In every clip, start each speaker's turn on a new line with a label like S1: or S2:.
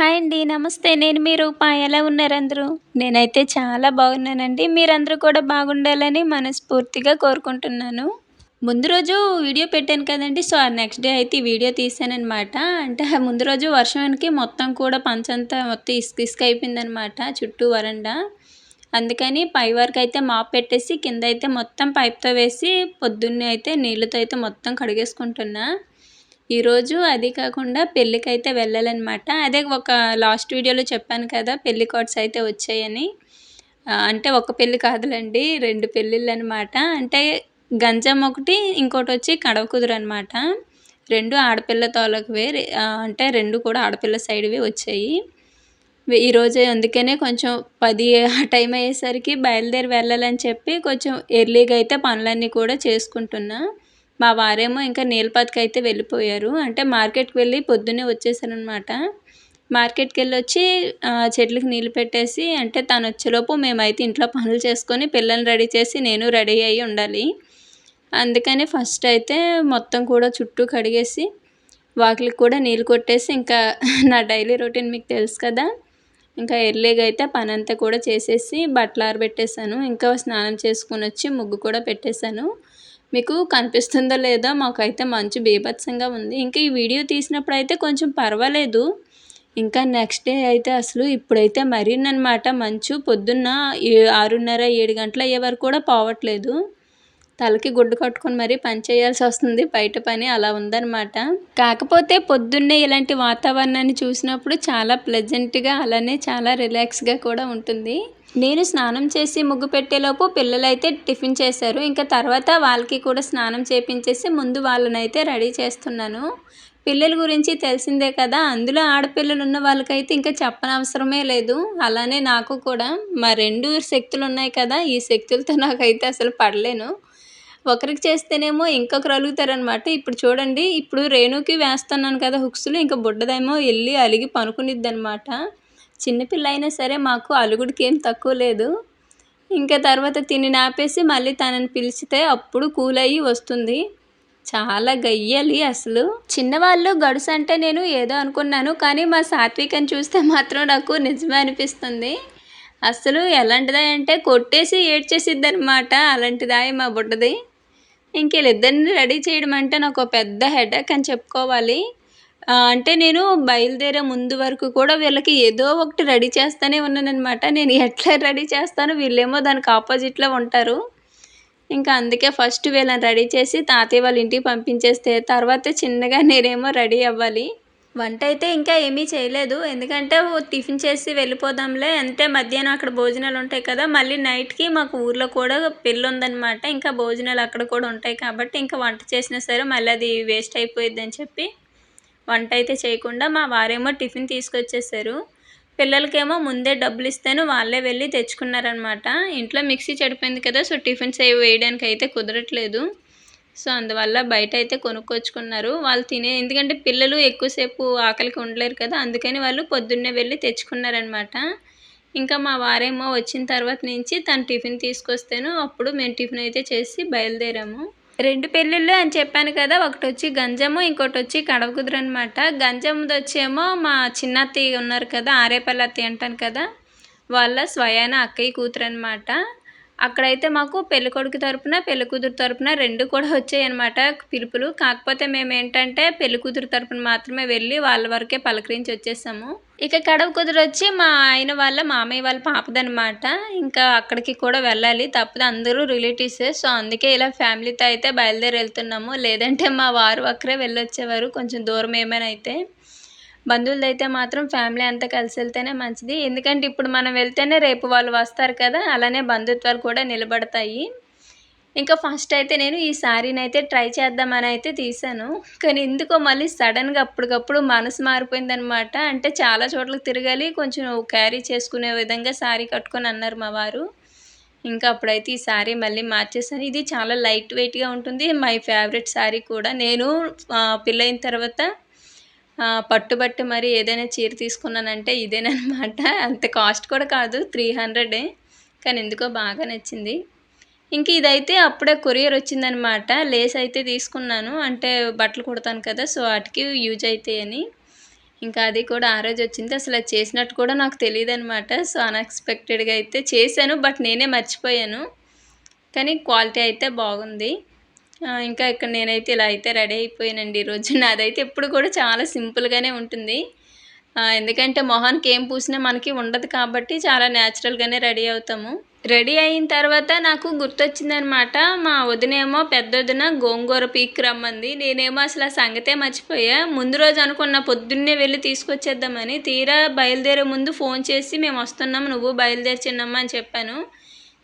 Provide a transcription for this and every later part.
S1: Hi అండి నమస్తే. నేను మీ రూప. ఎలా ఉన్నారు అందరూ? నేనైతే చాలా బాగున్నానండి. మీరందరూ కూడా బాగుండాలని మనస్ఫూర్తిగా కోరుకుంటున్నాను. ముందు రోజు వీడియో పెట్టాను కదండి. సో ఆ నెక్స్ట్ డే అయితే వీడియో తీసానమాట అంటే ముందు రోజు వర్షానికి మొత్తం కూడా పంచంతా మొత్తం ఇసుక ఇసుక అయిపోయిందనమాట చుట్టూ వరండా. అందుకని పై వరకు అయితే మాప్ పెట్టేసి కింద అయితే మొత్తం పైప్తో వేసి పొద్దున్నే అయితే నీళ్ళతో అయితే మొత్తం కడిగేసుకుంటున్నా. ఈరోజు అది కాకుండా పెళ్ళికైతే వెళ్ళాలన్నమాట. అదే ఒక లాస్ట్ వీడియోలో చెప్పాను కదా పెళ్ళి కార్డ్స్ అయితే వచ్చాయని. అంటే ఒక పెళ్ళి కాదులండి రెండు పెళ్ళిళ్ళు అనమాట అంటే గంజం ఒకటి ఇంకోటి వచ్చి కడవ కుదురు అనమాట రెండు ఆడపిల్ల తోలకువే అంటే రెండు కూడా ఆడపిల్ల సైడ్వి వచ్చాయి. ఈరోజు అందుకనే కొంచెం పది ఆ టైం అయ్యేసరికి బయలుదేరి వెళ్ళాలని చెప్పి కొంచెం ఎర్లీగా అయితే పనులన్నీ కూడా చేసుకుంటున్నా. మా వారేమో ఇంకా నీలపాతికి అయితే వెళ్ళిపోయారు. అంటే మార్కెట్కి వెళ్ళి పొద్దున్నే వచ్చేసారనమాట మార్కెట్కి వెళ్ళి వచ్చి చెట్లకి నీళ్ళు పెట్టేసి అంటే తను వచ్చేలోపు మేమైతే ఇంట్లో పనులు చేసుకొని పిల్లల్ని రెడీ చేసి నేను రెడీ అయ్యి ఉండాలి. అందుకని ఫస్ట్ అయితే మొత్తం కూడా చుట్టూ కడిగేసి వాకిలికి కూడా నీళ్ళు కొట్టేసి ఇంకా నా డైలీ రొటీన్ మీకు తెలుసు కదా. ఇంకా ఎర్లీగా అయితే పని అంతా కూడా చేసేసి బట్టలు ఆరబెట్టేశాను. ఇంకా స్నానం చేసుకుని వచ్చి ముగ్గు కూడా పెట్టేశాను. మీకు కనిపిస్తుందో లేదో మాకైతే మంచు బీభత్సంగా ఉంది. ఇంకా ఈ వీడియో తీసినప్పుడు అయితే కొంచెం పర్వాలేదు. ఇంకా నెక్స్ట్ డే అయితే అసలు ఇప్పుడైతే మరీనమాట మంచు పొద్దున్న ఏ- ఆరున్నర ఏడు గంటలు అయ్యే వరకు కూడా పోవట్లేదు. తలకి గుడ్డు కట్టుకొని మరీ పని చేయాల్సి వస్తుంది. బయట పని అలా ఉందన్నమాట. కాకపోతే పొద్దున్నే ఇలాంటి వాతావరణాన్ని చూసినప్పుడు చాలా ప్లెజెంట్గా అలానే చాలా రిలాక్స్గా కూడా ఉంటుంది. నేను స్నానం చేసి ముగ్గు పెట్టేలోపు పిల్లలైతే టిఫిన్ చేశారు. ఇంకా తర్వాత వాళ్ళకి కూడా స్నానం చేపించేసి ముందు వాళ్ళనైతే రెడీ చేస్తున్నాను. పిల్లల గురించి తెలిసిందే కదా అందులో ఆడపిల్లలు ఉన్న వాళ్ళకైతే ఇంకా చెప్పనవసరమే లేదు. అలానే నాకు కూడా. మా రెండు శక్తులు ఉన్నాయి కదా ఈ శక్తులతో నాకైతే అసలు పడలేను. ఒకరికి చేస్తేనేమో ఇంకొకరు అలుగుతారనమాట ఇప్పుడు చూడండి ఇప్పుడు రేణుకి వేస్తున్నాను కదా హుక్స్లు ఇంకా బుడ్డదేమో వెళ్ళి అలిగి పనుకునిద్ది అనమాట చిన్నపిల్ల అయినా సరే మాకు అలుగుడికి ఏం తక్కువ లేదు. ఇంకా తర్వాత తిని నాపేసి మళ్ళీ తనని పిలిచితే అప్పుడు కూల్ అయ్యి వస్తుంది. చాలా గయ్యాలి అసలు. చిన్నవాళ్ళు గడుసు అంటే నేను ఏదో అనుకున్నాను కానీ మా సాత్వికని చూస్తే మాత్రం నాకు నిజమే అనిపిస్తుంది. అసలు ఎలాంటిదా అంటే కొట్టేసి ఏడ్చేసిద్ది అనమాట అలాంటిదాయి మా బుడ్డది. ఇంక వీళ్ళిద్దరిని రెడీ చేయడం అంటే నాకు ఒక పెద్ద హెడేక్ అని చెప్పుకోవాలి. అంటే నేను బయలుదేరే ముందు వరకు కూడా వీళ్ళకి ఏదో ఒకటి రెడీ చేస్తూనే ఉన్నానన్నమాట. నేను ఎట్లా రెడీ చేస్తాను వీళ్ళేమో దానికి ఆపోజిట్లో ఉంటారు. ఇంకా అందుకే ఫస్ట్ వీళ్ళని రెడీ చేసి తాతయ్య వాళ్ళ ఇంటికి పంపించేస్తే తర్వాత చిన్నగా నేనేమో రెడీ అవ్వాలి. వంట అయితే ఇంకా ఏమీ చేయలేదు. ఎందుకంటే టిఫిన్ చేసి వెళ్ళిపోదాంలే. అంటే మధ్యాహ్నం అక్కడ భోజనాలు ఉంటాయి కదా మళ్ళీ నైట్కి మాకు ఊర్లో కూడా పెళ్ళి ఉందన్నమాట ఇంకా భోజనాలు అక్కడ కూడా ఉంటాయి కాబట్టి ఇంకా వంట చేసినా సరే మళ్ళీ అది వేస్ట్ అయిపోయిద్ది అని చెప్పి వంట అయితే చేయకుండా మా వారేమో టిఫిన్ తీసుకొచ్చేసారు. పిల్లలకేమో ముందే డబ్బులు ఇస్తాను వాళ్ళే వెళ్ళి తెచ్చుకున్నారనమాట ఇంట్లో మిక్సీ చెడిపోయింది కదా సో టిఫిన్స్ అవి వేయడానికి అయితే కుదరట్లేదు. సో అందువల్ల బయట అయితే కొనుక్కొచ్చుకున్నారు. వాళ్ళు తినే ఎందుకంటే పిల్లలు ఎక్కువసేపు ఆకలికి ఉండలేరు కదా అందుకని వాళ్ళు పొద్దున్నే వెళ్ళి తెచ్చుకున్నారనమాట. ఇంకా మా వారేమో వచ్చిన తర్వాత నుంచి తను టిఫిన్ తీసుకొస్తేను అప్పుడు మేము టిఫిన్ అయితే చేసి బయలుదేరాము. రెండు పెళ్ళిళ్ళు అని చెప్పాను కదా ఒకటి వచ్చి గంజము ఇంకోటి వచ్చి కడవ కుదురు అనమాట గంజముది వచ్చేమో మా చిన్నత్తయ్య ఉన్నారు కదా ఆరేపల్లి అత్తయ్య అంటాను కదా వాళ్ళ స్వయాన అక్కయ్య కూతురు అనమాట అక్కడైతే మాకు పెళ్ళికొడుకు తరపున పెళ్ళి కూతురు తరపున రెండు కూడా వచ్చాయి అనమాట పిలుపులు. కాకపోతే మేము ఏంటంటే పెళ్ళి కూతురు తరపున మాత్రమే వెళ్ళి వాళ్ళ వరకే పలకరించి వచ్చేసాము. ఇక కడవ కుదురు వచ్చి మా ఆయన వాళ్ళ మామయ్య వాళ్ళ పాపదనమాట ఇంకా అక్కడికి కూడా వెళ్ళాలి తప్పదు. అందరూ రిలేటివ్సే సో అందుకే ఇలా ఫ్యామిలీతో అయితే బయలుదేరి వెళ్తున్నాము. లేదంటే మా వారు ఒక్కరే వెళ్ళొచ్చేవారు కొంచెం దూరం ఏమైనా అయితే. బంధువులది అయితే మాత్రం ఫ్యామిలీ అంతా కలిసి వెళ్తేనే మంచిది. ఎందుకంటే ఇప్పుడు మనం వెళ్తేనే రేపు వాళ్ళు వస్తారు కదా అలానే బంధుత్వాలు కూడా నిలబడతాయి. ఇంకా ఫస్ట్ అయితే నేను ఈ శారీని అయితే ట్రై చేద్దామని అయితే తీసాను. కానీ ఎందుకో మళ్ళీ సడన్గా అప్పటికప్పుడు మనసు మారిపోయిందనమాట. అంటే చాలా చోట్లకి తిరగాలి కొంచెం క్యారీ చేసుకునే విధంగా శారీ కట్టుకొని అన్నారు మా వారు. ఇంకా అప్పుడైతే ఈ శారీ మళ్ళీ మార్చేసాను ఇది చాలా లైట్ వెయిట్గా ఉంటుంది. మై ఫేవరెట్ శారీ కూడా. నేను పెళ్ళైన తర్వాత పట్టుబట్టి మరి ఏదైనా చీర తీసుకున్నానంటే ఇదేనమాట. అంత కాస్ట్ కూడా కాదు త్రీ హండ్రెడే. కానీ ఎందుకో బాగా నచ్చింది. ఇంక ఇదైతే అప్పుడే కొరియర్ వచ్చిందనమాట. లేస్ అయితే తీసుకున్నాను. అంటే బట్టలు కుడతాను కదా సో వాటికి యూజ్ అవుతాయని ఇంకా అది కూడా ఆ రోజు వచ్చింది. అసలు అది చేసినట్టు కూడా నాకు తెలియదు అనమాట సో అన్ఎక్స్పెక్టెడ్గా అయితే చేశాను బట్ నేనే మర్చిపోయాను. కానీ క్వాలిటీ అయితే బాగుంది. ఇంకా ఇక్కడ నేనైతే ఇలా అయితే రెడీ అయిపోయానండి ఈరోజు నాదైతే ఎప్పుడు కూడా చాలా సింపుల్గానే ఉంటుంది. ఎందుకంటే మొహానికి ఏం పూసినా మనకి ఉండదు కాబట్టి చాలా న్యాచురల్గానే రెడీ అవుతాము. రెడీ అయిన తర్వాత నాకు గుర్తొచ్చిందనమాట మా వదినేమో పెద్ద వదిన గోంగూర పీక్ రమ్మంది. నేనేమో అసలు ఆ సంగతే మర్చిపోయా. ముందు రోజు అనుకున్న పొద్దున్నే వెళ్ళి తీసుకొచ్చేద్దామని తీరా బయలుదేరే ముందు ఫోన్ చేసి మేము వస్తున్నాము నువ్వు బయలుదేరి చిన్నమ్మ అని చెప్పాను.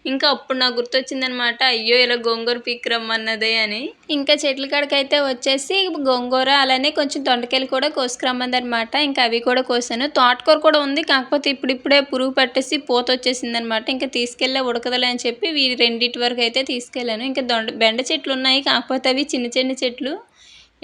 S1: ఇంకా అప్పుడు నాకు గుర్తొచ్చిందనమాట అయ్యో ఇలా గోంగూర పీక్ రమ్మన్నదే అని. ఇంకా చెట్ల కాడికైతే వచ్చేసి గోంగూర అలానే కొంచెం దొండకాయలు కూడా కోసుకురమ్మందనమాట. ఇంకా అవి కూడా కోసాను. తోటకూర కూడా ఉంది కాకపోతే ఇప్పుడిప్పుడే పురుగు పట్టేసి పూత వచ్చేసింది అనమాట ఇంకా తీసుకెళ్ళే ఉడకదలే అని చెప్పి వీ రెండింటి వరకు అయితే తీసుకెళ్ళాను. ఇంకా దొండ బెండ చెట్లు ఉన్నాయి కాకపోతే అవి చిన్న చిన్న చెట్లు.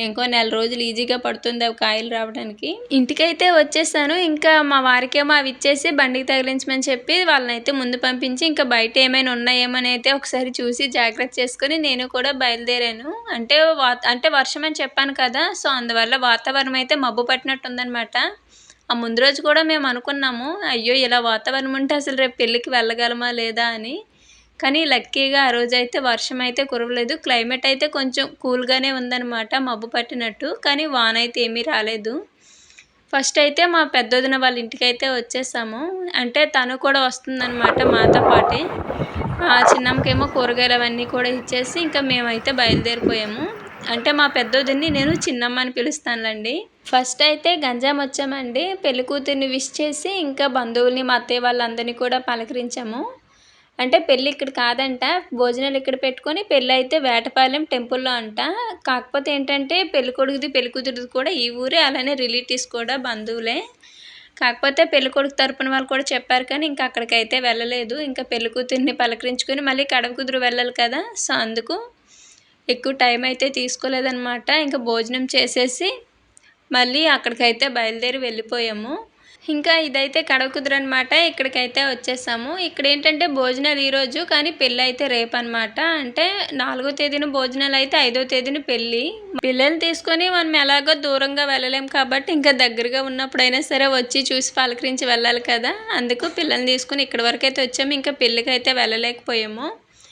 S1: ఇంకో నెల రోజులు ఈజీగా పడుతుంది అవి కాయలు రావడానికి. ఇంటికైతే వచ్చేసాను. ఇంకా మా వారికేమో అవి ఇచ్చేసి బండికి తగిలించమని చెప్పి వాళ్ళని అయితే ముందు పంపించి ఇంకా బయట ఏమైనా ఉన్నాయేమని అయితే ఒకసారి చూసి జాగ్రత్త చేసుకొని నేను కూడా బయలుదేరాను. అంటే వా అంటే వర్షం అని చెప్పాను కదా సో అందువల్ల వాతావరణం అయితే మబ్బు పట్టినట్టుందనమాట ఆ ముందు రోజు కూడా మేము అనుకున్నాము అయ్యో ఇలా వాతావరణం ఉంటే అసలు రేపు పెళ్ళికి వెళ్ళగలమా లేదా అని. కానీ లక్కీగా ఆ రోజు అయితే వర్షం అయితే కురవలేదు. క్లైమేట్ అయితే కొంచెం కూల్గానే ఉందన్నమాట మబ్బు పట్టినట్టు. కానీ వాన అయితే ఏమీ రాలేదు. ఫస్ట్ అయితే మా పెద్దొదిన వాళ్ళ ఇంటికి అయితే వచ్చేసాము. అంటే తను కూడా వస్తుందన్నమాట మాతో పాటే. ఆ చిన్నమ్మకేమో కూరగాయలు అవన్నీ కూడా ఇచ్చేసి ఇంకా మేమైతే బయలుదేరిపోయాము. అంటే మా పెద్దోదిని నేను చిన్నమ్మ అని పిలుస్తానులేండి. ఫస్ట్ అయితే గంజాం వచ్చామండి పెళ్ళి కూతుర్ని విష్ చేసి ఇంకా బంధువుల్ని మా అత్తయ్య వాళ్ళందరినీ కూడా పలకరించాము. అంటే పెళ్ళి ఇక్కడ కాదంట భోజనాలు ఇక్కడ పెట్టుకొని పెళ్ళి అయితే వేటపాలెం టెంపుల్లో అంట. కాకపోతే ఏంటంటే పెళ్ళి కొడుకుది పెళ్ళి కూతురుది కూడా ఈ ఊరే అలానే రిలేటివ్స్ కూడా బంధువులే. కాకపోతే పెళ్ళి కొడుకు తరపున వాళ్ళు కూడా చెప్పారు కానీ ఇంకా అక్కడికైతే వెళ్ళలేదు. ఇంకా పెళ్ళి కూతురిని పలకరించుకొని మళ్ళీ కడవ కుదురు వెళ్ళాలి కదా. సో అందుకు ఎక్కువ టైం అయితే తీసుకోలేదన్నమాట. ఇంకా భోజనం చేసేసి మళ్ళీ అక్కడికైతే బయలుదేరి వెళ్ళిపోయాము. ఇంకా ఇదైతే కడకుదురు అనమాట ఇక్కడికైతే వచ్చేసాము. ఇక్కడ ఏంటంటే భోజనాలు ఈరోజు కానీ పెళ్ళి అయితే రేపు అనమాట అంటే నాలుగో తేదీన భోజనాలు అయితే ఐదో తేదీన పెళ్ళి. పిల్లల్ని తీసుకొని మనం ఎలాగో దూరంగా వెళ్ళలేం కాబట్టి ఇంకా దగ్గరగా ఉన్నప్పుడైనా సరే వచ్చి చూసి పలకరించి వెళ్ళాలి కదా. అందుకు పిల్లల్ని తీసుకొని ఇక్కడ వరకు అయితే వచ్చాము. ఇంకా పెళ్ళికి అయితే వెళ్ళలేకపోయాము.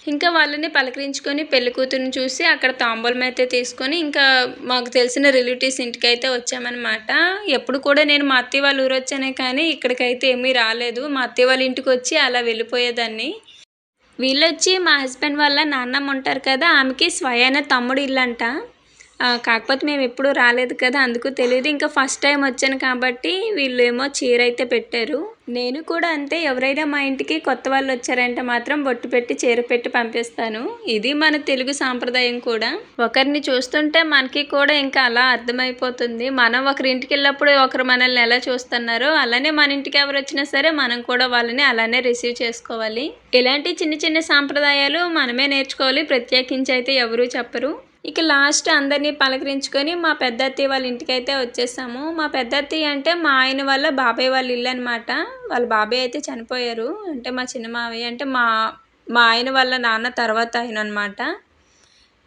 S1: ఇంకా వాళ్ళని పలకరించుకొని పెళ్ళి కూతురుని చూసి అక్కడ తాంబూలం అయితే తీసుకొని ఇంకా మాకు తెలిసిన రిలేటివ్స్ ఇంటికి అయితే వచ్చామన్నమాట. ఎప్పుడు కూడా నేను మా అత్తయ్య వాళ్ళ ఊరు వచ్చానే కానీ ఇక్కడికైతే ఏమీ రాలేదు. మా అత్తయ్య వాళ్ళ ఇంటికి వచ్చి అలా వెళ్ళిపోయేదాన్ని. వీళ్ళొచ్చి మా హస్బెండ్ వాళ్ళ నాన్నమ్మ ఉంటారు కదా ఆమెకి స్వయాన తమ్ముడు ఇల్లు అంట కాకపోతే మేము ఎప్పుడూ రాలేదు కదా అందుకు తెలియదు ఇంకా ఫస్ట్ టైం వచ్చాను కాబట్టి వీళ్ళు ఏమో చీర అయితే పెట్టారు. నేను కూడా అంతే ఎవరైనా మా ఇంటికి కొత్త వాళ్ళు వచ్చారంటే మాత్రం బొట్టు పెట్టి చీర పెట్టి పంపిస్తాను. ఇది మన తెలుగు సాంప్రదాయం కూడా. ఒకరిని చూస్తుంటే మనకి కూడా ఇంకా అలా అర్థమైపోతుంది. మనం ఒకరి ఇంటికి వెళ్ళినప్పుడు ఒకరు మనల్ని ఎలా చూస్తున్నారో అలానే మన ఇంటికి ఎవరు వచ్చినా సరే మనం కూడా వాళ్ళని అలానే రిసీవ్ చేసుకోవాలి. ఇలాంటి చిన్న చిన్న సాంప్రదాయాలు మనమే నేర్చుకోవాలి. ప్రత్యేకించి అయితే ఎవరూ చెప్పరు. ఇక లాస్ట్ అందరినీ పలకరించుకొని మా పెద్ద అత్తయ్య వాళ్ళ ఇంటికి అయితే వచ్చేసాము. మా పెద్ద అత్తయ్య అంటే మా ఆయన వాళ్ళ బాబాయ్ వాళ్ళ ఇల్లు అనమాట వాళ్ళ బాబాయ్ అయితే చనిపోయారు. అంటే మా చిన్న మావయ్య అంటే మా మా ఆయన వాళ్ళ నాన్న తర్వాత ఆయన అనమాట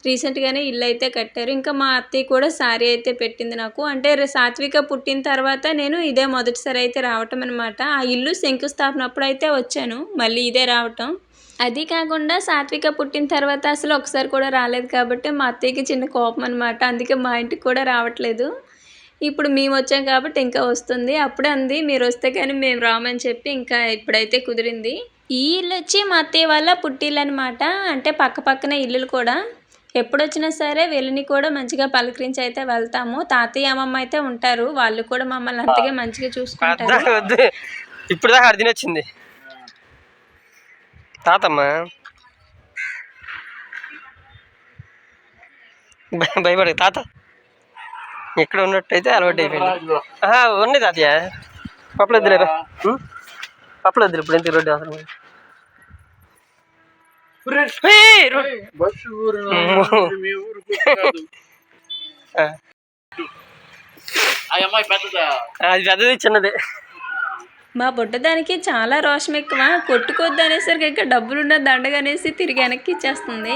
S1: రీసెంట్గానే ఇల్లు అయితే కట్టారు. ఇంకా మా అత్తయ్య కూడా శారీ అయితే పెట్టింది నాకు. అంటే సాత్విక పుట్టిన తర్వాత నేను ఇదే మొదటిసారి అయితే రావటం అనమాట ఆ ఇల్లు శంకుస్థాపన అప్పుడు అయితే వచ్చాను. మళ్ళీ ఇదే రావటం. అది కాకుండా సాత్విక పుట్టిన తర్వాత అసలు ఒకసారి కూడా రాలేదు కాబట్టి మా అత్తయ్యకి చిన్న కోపం అనమాట అందుకే మా ఇంటికి కూడా రావట్లేదు. ఇప్పుడు మేము వచ్చాం కాబట్టి ఇంకా వస్తుంది. అప్పుడే అంది మీరు వస్తే కానీ మేము రామని చెప్పి ఇంకా ఇప్పుడైతే కుదిరింది. ఈ ఇల్లు వచ్చి మా అత్తయ్య వాళ్ళ పుట్టిల్లు అనమాట అంటే పక్క పక్కన ఇల్లులు కూడా. ఎప్పుడు వచ్చినా సరే వీళ్ళని కూడా మంచిగా పలకరించి అయితే వెళ్తాము. తాతయ్య అమ్మమ్మ అయితే ఉంటారు. వాళ్ళు కూడా మమ్మల్ని అంతగా మంచిగా చూసుకుంటారు.
S2: ఇప్పుడు దాకా అర్దిన వచ్చింది తాతమ్మ. భయ- భయపడకు తాత. ఇక్కడ ఉన్నట్టయితే అలవాటు అయిపోయింది. ఉన్నాయి తాతయ్య. పప్పులు వద్దులేరా ఉం? పప్పులు వద్దులు ఇప్పుడు ఎంత రోడ్డు అవసరం అది పెద్దది చిన్నది.
S1: మా బుడ్డదానికి చాలా రోషం ఎక్కువ. కొట్టుకోద్దు అనేసరికి ఇంకా డబ్బులున్న దండగనేసి తిరిగి వెనక్కి ఇచ్చేస్తుంది.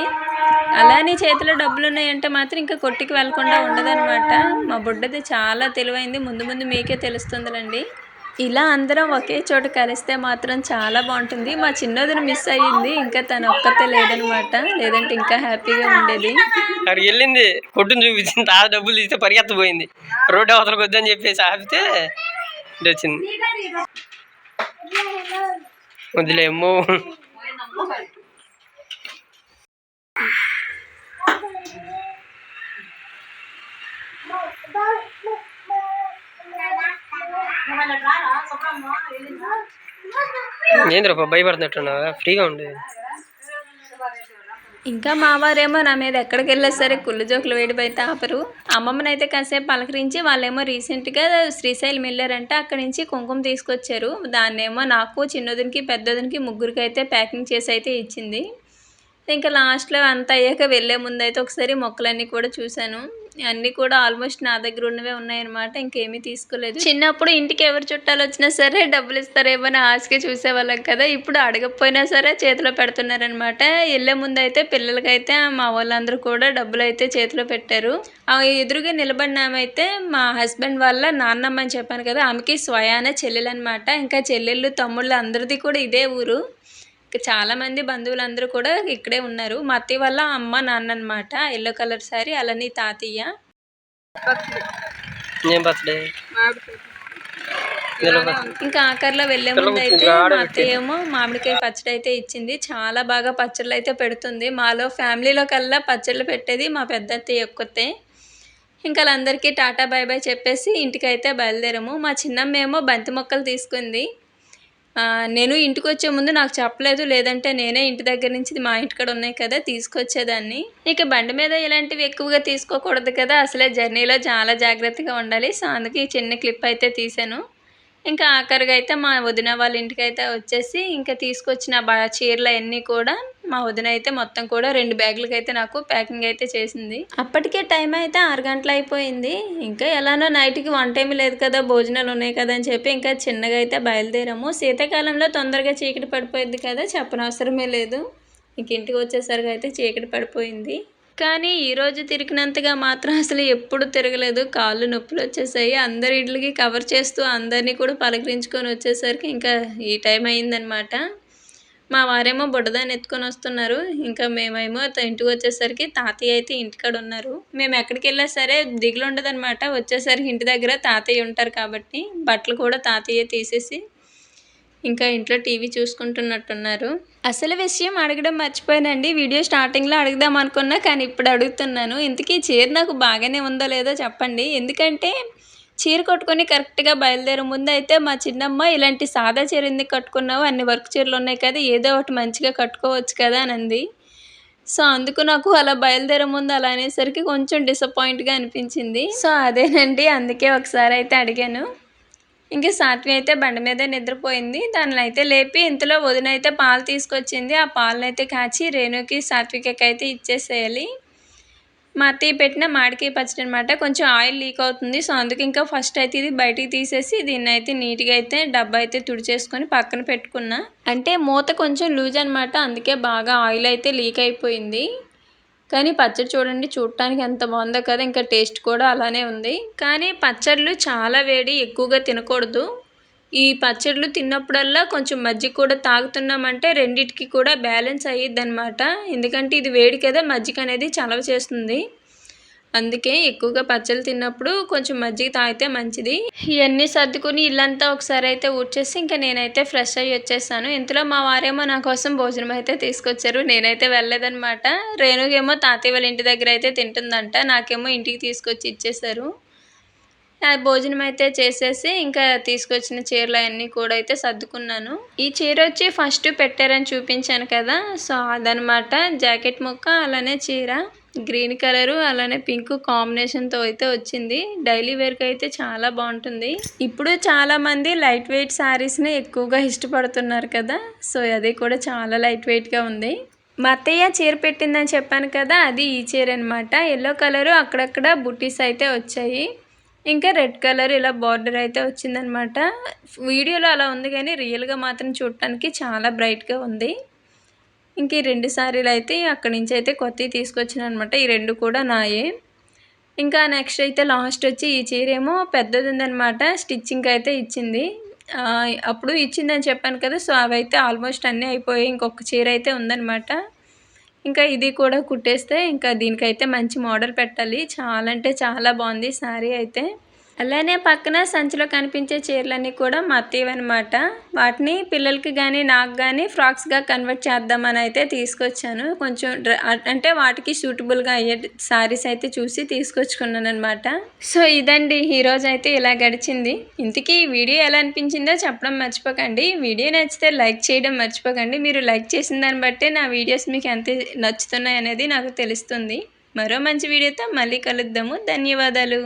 S1: అలా నీ చేతిలో డబ్బులు ఉన్నాయంటే మాత్రం ఇంకా కొట్టుకి వెళ్ళకుండా ఉండదన్నమాట. మా బుడ్డది చాలా తెలివైంది. ముందు ముందు మీకే తెలుస్తుందిలండి. ఇలా అందరం ఒకే చోట కలిస్తే మాత్రం చాలా బాగుంటుంది. మా చిన్నదిని మిస్ అయ్యింది. ఇంకా తను ఒక్కతే లేదనమాట లేదంటే ఇంకా హ్యాపీగా ఉండేది.
S2: అక్కడికి వెళ్ళింది. కొట్టుని చూపించింది. ఆ డబ్బులు ఇస్తే పరిగెత్తపోయింది. రోడ్డు అవతలకు వద్దని చెప్పేసి ఆపితే వచ్చింది వదిలేమో ఏంద్ర భయపడుతున్నట్టున్నావా ఫ్రీగా ఉండే
S1: ఇంకా మావారేమో నా మీద ఎక్కడికి వెళ్ళా సరే కుళ్ళు జోకులు వేడి ఆపరు. అమ్మమ్మని అయితే కాసేపు పలకరించి వాళ్ళేమో రీసెంట్గా శ్రీశైలం వెళ్ళారంటే. అక్కడి నుంచి కుంకుమ తీసుకొచ్చారు. దాన్నేమో నాకు చిన్నదినికి పెద్దదినికి ముగ్గురికి అయితే ప్యాకింగ్ చేసి అయితే ఇచ్చింది. ఇంకా లాస్ట్లో అంత అయ్యాక వెళ్ళే ముందు అయితే ఒకసారి మొక్కలన్నీ కూడా చూశాను. అన్నీ కూడా ఆల్మోస్ట్ నా దగ్గర ఉన్నవే ఉన్నాయన్నమాట ఇంకేమీ తీసుకోలేదు. చిన్నప్పుడు ఇంటికి ఎవరు చుట్టాలు వచ్చినా సరే డబ్బులు ఇస్తారేమో అని ఆశకే చూసేవాళ్ళం కదా ఇప్పుడు అడగకపోయినా సరే చేతిలో పెడుతున్నారనమాట వెళ్ళే ముందు అయితే పిల్లలకైతే మా వాళ్ళందరూ కూడా డబ్బులు అయితే చేతిలో పెట్టారు. ఎదురుగా నిలబడిన ఆమె అయితే మా హస్బెండ్ వాళ్ళ నాన్నమ్మ అని చెప్పాను కదా ఆమెకి స్వయాన చెల్లెలు అనమాట ఇంకా చెల్లెళ్ళు తమ్ముళ్ళు అందరిది కూడా ఇదే ఊరు. ఇంకా చాలా మంది బంధువులందరూ కూడా ఇక్కడే ఉన్నారు. మా అత్తయ్య వాళ్ళ అమ్మ నాన్న అనమాట ఎల్లో కలర్ సారీ అలానే తాతయ్య. ఇంకా ఆఖరిలో వెళ్ళే ముందు అయితే మా అత్తయ్య ఏమో మామిడికాయ పచ్చడి అయితే ఇచ్చింది. చాలా బాగా పచ్చళ్ళు అయితే పెడుతుంది. మాలో ఫ్యామిలీలో కల్లా పచ్చళ్ళు పెట్టేది మా పెద్ద అత్తయ్య ఒక్కతే. ఇంకా వాళ్ళందరికీ టాటా బాయ్ బాయ్ చెప్పేసి ఇంటికైతే బయలుదేరాము. మా చిన్నమ్మ ఏమో బంతి మొక్కలు తీసుకుంది. నేను ఇంటికి వచ్చే ముందు నాకు చెప్పలేదు లేదంటే నేనే ఇంటి దగ్గర నుంచి మా ఇంటికాడ ఉన్నాయి కదా తీసుకొచ్చేదాన్ని. ఇక బండి మీద ఇలాంటివి ఎక్కువగా తీసుకోకూడదు కదా అసలే జర్నీలో చాలా జాగ్రత్తగా ఉండాలి. సో అందుకే ఈ చిన్న క్లిప్ అయితే తీసాను ఇంకా ఆఖరిగా అయితే మా వదిన వాళ్ళ ఇంటికి అయితే వచ్చేసి ఇంకా తీసుకొచ్చిన బా చీరలు అన్నీ కూడా మా వదిన అయితే మొత్తం కూడా రెండు బ్యాగులకి అయితే నాకు ప్యాకింగ్ అయితే చేసింది. అప్పటికే టైం అయితే ఆరు గంటలు అయిపోయింది. ఇంకా ఎలానో నైట్కి వన్ టైం లేదు కదా భోజనాలు ఉన్నాయి కదా అని చెప్పి ఇంకా చిన్నగా అయితే బయలుదేరాము. శీతాకాలంలో తొందరగా చీకటి పడిపోయింది కదా చెప్పనవసరమే లేదు. ఇంక ఇంటికి వచ్చేసరికి అయితే చీకటి పడిపోయింది. కానీ ఈరోజు తిరిగినంతగా మాత్రం అసలు ఎప్పుడు తిరగలేదు. కాళ్ళు నొప్పులు వచ్చేసాయి. అందరి ఇళ్ళకి కవర్ చేస్తూ అందరినీ కూడా పలకరించుకొని వచ్చేసరికి ఇంకా ఈ టైం అయిందనమాట మా వారేమో బుడ్డదాన్ని ఎత్తుకొని వస్తున్నారు. ఇంకా మేమేమో ఇంటికి వచ్చేసరికి తాతయ్య అయితే ఇంటికాడ ఉన్నారు. మేము ఎక్కడికి వెళ్ళా సరే దిగులు ఉండదనమాట వచ్చేసరికి ఇంటి దగ్గర తాతయ్య ఉంటారు కాబట్టి బట్టలు కూడా తాతయ్య తీసేసి ఇంకా ఇంట్లో టీవీ చూసుకుంటున్నట్టున్నారు. అసలు విషయం అడగడం మర్చిపోయానండి. వీడియో స్టార్టింగ్లో అడుగుదాం అనుకున్నా కానీ ఇప్పుడు అడుగుతున్నాను. ఇంతకీ చీర నాకు బాగానే ఉందో లేదో చెప్పండి. ఎందుకంటే చీర కట్టుకొని కరెక్ట్గా బయలుదేరే ముందు అయితే మా చిన్నమ్మ ఇలాంటి సాదా చీర ఎందుకు కట్టుకున్నావు? అన్ని వర్క్ చీరలు ఉన్నాయి కదా ఏదో ఒకటి మంచిగా కట్టుకోవచ్చు కదా అని అంది సో అందుకు నాకు అలా బయలుదేరే ముందు అలా అనేసరికి కొంచెం డిసప్పాయింట్గా అనిపించింది. సో అదేనండి. అందుకే ఒకసారి అయితే అడిగాను. ఇంకా సాత్వి అయితే బండి మీద నిద్రపోయింది. దానిని అయితే లేపి ఇంతలో వదిన అయితే పాలు తీసుకొచ్చింది. ఆ పాలను అయితే కాచి రేణుకి సాత్వికకి అయితే ఇచ్చేసేయాలి. మా అత్తయ్య పెట్టిన మాడికాయ పచ్చడి అనమాట కొంచెం ఆయిల్ లీక్ అవుతుంది. సో అందుకు ఇంకా ఫస్ట్ అయితే ఇది బయటికి తీసేసి దీన్ని అయితే నీట్గా అయితే డబ్బా అయితే తుడిచేసుకొని పక్కన పెట్టుకున్నా. అంటే మూత కొంచెం లూజ్ అనమాట అందుకే బాగా ఆయిల్ అయితే లీక్ అయిపోయింది. కానీ పచ్చడి చూడండి చూడటానికి ఎంత బాగుందో కదా ఇంకా టేస్ట్ కూడా అలానే ఉంది. కానీ పచ్చళ్ళు చాలా వేడి ఎక్కువగా తినకూడదు. ఈ పచ్చళ్ళు తిన్నప్పుడల్లా కొంచెం మజ్జిగ కూడా తాగుతున్నామంటే రెండిటికి కూడా బ్యాలెన్స్ అయ్యిద్ది అనమాట ఎందుకంటే ఇది వేడి కదా మజ్జిగ అనేది చలవ చేస్తుంది. అందుకే ఎక్కువగా పచ్చళ్ళు తిన్నప్పుడు కొంచెం మజ్జిగ తాగితే మంచిది. ఇవన్నీ సర్దుకుని ఇల్లంతా ఒకసారి అయితే ఊడ్చేసి ఇంకా నేనైతే ఫ్రెష్ అయ్యి వచ్చేసాను. ఇంతలో మా వారేమో నా కోసం భోజనం అయితే తీసుకొచ్చారు. నేనైతే వెళ్ళలేదన్నమాట రేణుగేమో తాతయ్య వాళ్ళ ఇంటి దగ్గర అయితే తింటుందంట. నాకేమో ఇంటికి తీసుకొచ్చి ఇచ్చేసారు భోజనం అయితే చేసేసి ఇంకా తీసుకొచ్చిన చీరలు అన్నీ కూడా అయితే సర్దుకున్నాను. ఈ చీర వచ్చి ఫస్ట్ పెట్టారని చూపించాను కదా. సో అదనమాట జాకెట్ ముక్క అలానే చీర. గ్రీన్ కలరు అలానే పింక్ కాంబినేషన్తో అయితే వచ్చింది. డైలీ వేర్కి అయితే చాలా బాగుంటుంది. ఇప్పుడు చాలామంది లైట్ వెయిట్ శారీస్ని ఎక్కువగా ఇష్టపడుతున్నారు కదా. సో అది కూడా చాలా లైట్ వెయిట్గా ఉంది. మా అత్తయ్య చీర పెట్టిందని చెప్పాను కదా అది ఈ చీర అనమాట ఎల్లో కలరు అక్కడక్కడ బుటీస్ అయితే వచ్చాయి. ఇంకా రెడ్ కలర్ ఇలా బార్డర్ అయితే వచ్చిందనమాట వీడియోలో అలా ఉంది కానీ రియల్గా మాత్రం చూడటానికి చాలా బ్రైట్గా ఉంది. ఇంక ఈ రెండు శారీలు అయితే అక్కడి నుంచి అయితే కొత్తవి తీసుకొచ్చిన అనమాట ఈ రెండు కూడా నాయే. ఇంకా నెక్స్ట్ అయితే లాస్ట్ వచ్చి ఈ చీర ఏమో పెద్దది ఉందనమాట స్టిచ్చింగ్ అయితే ఇచ్చింది. అప్పుడు ఇచ్చిందని చెప్పాను కదా సో అవైతే ఆల్మోస్ట్ అన్నీ అయిపోయాయి ఇంకొక చీర అయితే ఉందనమాట ఇంకా ఇది కూడా కుట్టేస్తే ఇంకా దీనికైతే మంచి మోడల్ పెట్టాలి. చాలా అంటే చాలా బాగుంది శారీ అయితే. అలానే పక్కన సంచిలో కనిపించే చీరలన్నీ కూడా మా అత్తయ్యవన్నమాట వాటిని పిల్లలకి కానీ నాకు కానీ ఫ్రాక్స్గా కన్వర్ట్ చేద్దామని అయితే తీసుకొచ్చాను. కొంచెం అంటే వాటికి సూటబుల్గా అయ్యే శారీస్ అయితే చూసి తీసుకొచ్చుకున్నాను అనమాట సో ఇదండి. ఈరోజు అయితే ఇలా గడిచింది. ఇంతకీ వీడియో ఎలా అనిపించిందో చెప్పడం మర్చిపోకండి. వీడియో నచ్చితే లైక్ చేయడం మర్చిపోకండి. మీరు లైక్ చేసిన దాన్ని బట్టే నా వీడియోస్ మీకు ఎంత నచ్చుతున్నాయి అనేది నాకు తెలుస్తుంది. మరో మంచి వీడియోతో మళ్ళీ కలుద్దాము. ధన్యవాదాలు.